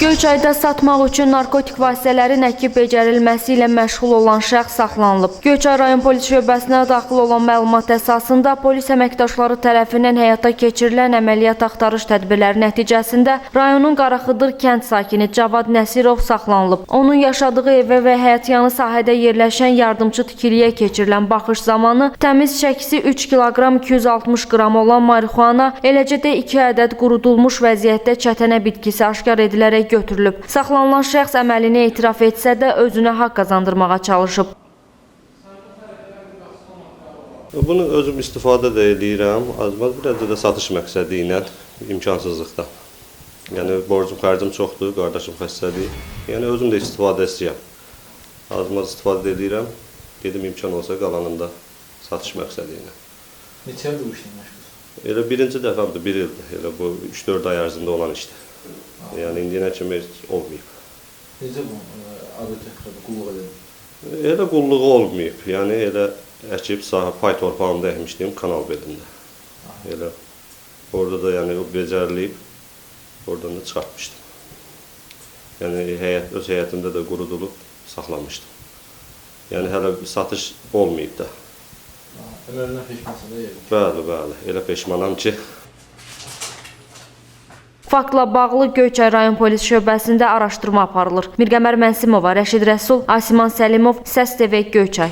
Göyçayda satmaq üçün narkotik vasitələrin əkib becərilməsi ilə məşğul olan şəxs saxlanılıb. Göyçay rayon polis şöbəsinə daxil olan məlumat əsasında polis əməkdaşları tərəfindən həyata keçirilən əməliyyat axtarış tədbirləri nəticəsində rayonun Qaraxıdır kənd sakini Cavad Nəsirov saxlanılıb. Onun yaşadığı evə və həyətyanı sahədə yerləşən yardımçı tikiliyə keçirilən baxış zamanı təmiz çəkisi 3 kiloqram 260 qram olan marixuana, eləcə də 2 ədəd qurudulmuş vəziyyətdə çətənə bitkisi aşkar edilərək götürülüb. Saxlanılan şəxs əməlini etiraf etsə də özünə haqq qazandırmağa çalışıb. Bunu özüm istifadə də edirəm. Azmaz bir də, də satış məqsədi ilə imkansızlıqda. Yəni borcum, xərcim çoxdur, qardaşım xəstədir. Yəni özüm də istifadə istəyirəm. Azmaz istifadə edirəm. Dedim imkan olsa qalanında satış məqsədi ilə. Neçə ildir bu işlə məşğulsunuz? Elə birinci dəfəmdir, bir ildir. Elə bu 3-4 ay ərzində olan işdir. Yəni indiyənə kimi olmayıb. Necə bu təxirədə qulluq edir? Elə qulluğu olmayıb. Yəni elə əkib sahə pay torpağında əkmişdim kanal belində. Elə orada da yəni o becərilib oradan da çıxartmışdım. Yəni həyət öz həyətində də qurudulub saxlamışdım. Yəni hələ satış olmayıb da. Əməlindən peşmansan da yeri. Bəli, bəli. Elə peşmanam ki, Faktla bağlı Göyçay rayon polis şöbəsində araşdırma aparılır. Mirqəmər Mənsimova, Rəşid Rəsul, Asiman Səlimov, Səs TV Göyçay.